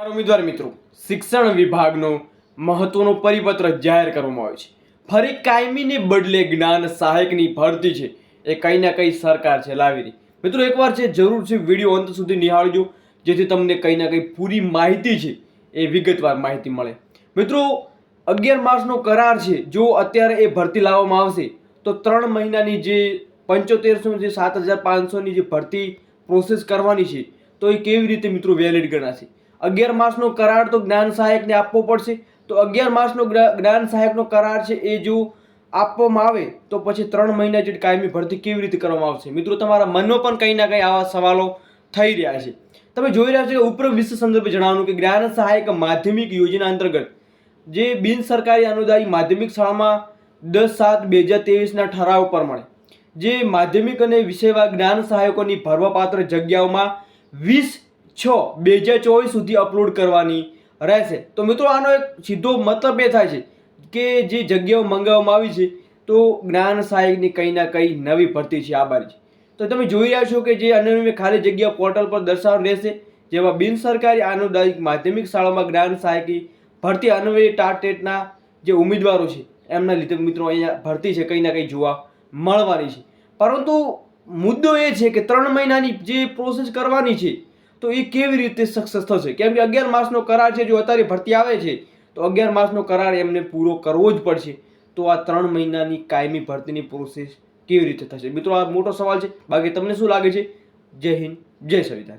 ઉમેદવાર મિત્રો. શિક્ષણ વિભાગનો મહત્વનો પરિપત્ર જાહેર કરવામાં આવ્યો છે. ફરી કાયમીને બદલે જ્ઞાન સહાયકની ભરતી છે એ કંઈ ના કંઈ સરકાર છે લાવી રહી. મિત્રો એકવાર છે, જરૂર છે, વીડિયો અંત સુધી નિહાળજો, જેથી તમને કંઈ ના કંઈ પૂરી માહિતી છે એ વિગતવાર માહિતી મળે. મિત્રો, અગિયાર માર્ચનો કરાર છે. જો અત્યારે એ ભરતી લાવવામાં આવશે, તો ત્રણ મહિનાની જે પંચોતેરસો જે સાત હજાર પાંચસોની જે ભરતી પ્રોસેસ કરવાની છે, તો એ કેવી રીતે મિત્રો વેલિડ ગણાશે? અગિયાર માસનો કરાર તો જ્ઞાન સહાયકને આપવો પડશે. તો અગિયાર માસનો જ્ઞાન સહાયકનો કરાર છે એ જો આપવામાં આવે, તો પછી ત્રણ મહિના જેટલી કાયમી ભરતી કેવી રીતે કરવામાં આવશે? મિત્રો, તમારા મનમાં પણ કંઈ ના કંઈ આવા સવાલો થઈ રહ્યા છે. તમે જોઈ રહ્યા છો કે ઉપર વિશ્વ સંદર્ભે જણાવવાનું કે જ્ઞાન સહાયક માધ્યમિક યોજના અંતર્ગત જે બિન સરકારી અનુદાયી માધ્યમિક શાળામાં દસ સાત બે હજાર ત્રેવીસના ઠરાવ પ્રમાણે જે માધ્યમિક અને વિષયવા જ્ઞાન સહાયકોની ભરવાપાત્ર જગ્યાઓમાં વીસ છ, બે હજાર ચોવીસ સુધી અપલોડ કરવાની રહેશે. તો મિત્રો, આનો એક સીધો મતલબ એ થાય છે કે જે જગ્યાઓ મંગાવવામાં આવી છે, તો જ્ઞાન સહાયકની કંઈ ના કંઈ નવી ભરતી છે, આ બારી તો તમે જોઈ રહ્યા છો કે જે અન્ય ખાલી જગ્યા પોર્ટલ પર દર્શાવ રહેશે, જેમાં બિન સરકારી આનુદાયિક માધ્યમિક શાળામાં જ્ઞાન સહાયકી ભરતી અન્વયે ટાટેટના જે ઉમેદવારો છે, એમના લીધે મિત્રો અહીંયા ભરતી છે, કંઈ ના કંઈ જોવા મળવાની છે. પરંતુ મુદ્દો એ છે કે ત્રણ મહિનાની જે પ્રોસેસ કરવાની છે તો એ કેવી રીતે સક્સેસ થશે? કેમ કે અગિયાર માસનો કરાર છે, જો અત્યારે ભરતી આવે છે, તો અગિયાર માસનો કરાર એમને પૂરો કરવો જ પડશે. તો આ ત્રણ મહિનાની કાયમી ભરતીની પ્રોસેસ કેવી રીતે થશે? મિત્રો, આ મોટો સવાલ છે. બાકી તમને શું લાગે છે? જય હિન્દ, જય સંવિધાન